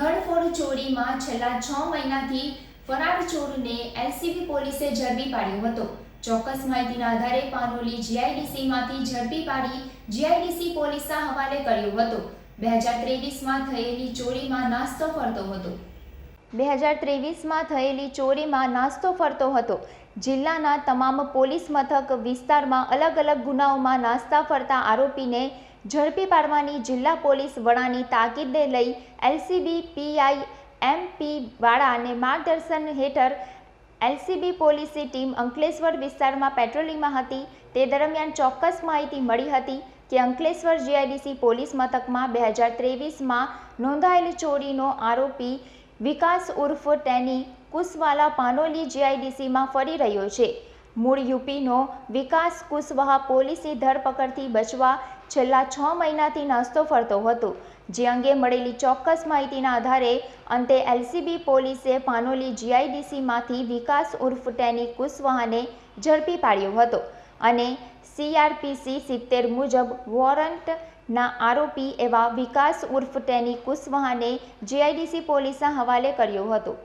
ઘરફોડ ચોરીમાં છેલ્લા છ મહિનાથી ફરાર ચોરને એલસીબી પોલીસે ઝડપી પાડ્યો હતો. ચોક્કસ માહિતીના આધારે પાનોલી જીઆઈડીસીમાંથી ઝડપી પાડી જીઆઈડીસી પોલીસના હવાલે કર્યો હતો. બે હજાર ત્રેવીસમાં થયેલી ચોરીમાં નાસ્તો ફરતો હતો. બે હજાર ત્રેવીસમાં થયેલી ચોરીમાં નાસ્તો ફરતો હતો. જિલ્લાના તમામ પોલીસ મથક વિસ્તારમાં અલગ અલગ ગુનાઓમાં નાસ્તા ફરતા આરોપીને ઝડપી પાડવાની જિલ્લા પોલીસ વડાની તાકીદને લઈ એલસીબી, પીઆઈ, એમપી વાળાને માર્ગદર્શન હેઠળ એલસીબી પોલીસની ટીમ અંકલેશ્વર વિસ્તારમાં પેટ્રોલિંગમાં હતી. તે દરમિયાન ચોક્કસ માહિતી મળી હતી કે અંકલેશ્વર જીઆઈડીસી પોલીસ મથકમાં બે હજાર ત્રેવીસમાં નોંધાયેલી ચોરીનો આરોપી વિકાસ ઉર્ફ ટેની કુસવાલા પાનોલી જીઆઈડીસીમાં ફરી રહ્યો છે. મૂળ યુપીનો વિકાસ કુશવાહા પોલીસની ધરપકડથી બચવા છેલ્લા છ મહિનાથી નાસ્તો ફરતો હતો. જે અંગે મળેલી ચોક્કસ માહિતીના આધારે અંતે એલસીબી પોલીસે પાનોલી જીઆઈડીસીમાંથી વિકાસ ઉર્ફ ટેની કુશવાહાને ઝડપી પાડ્યો હતો અને સીઆરપીસી સિત્તેર મુજબ વોરંટના આરોપી એવા વિકાસ ઉર્ફ ટેની કુશવાહાને જીઆઈડીસી પોલીસના હવાલે કર્યો હતો.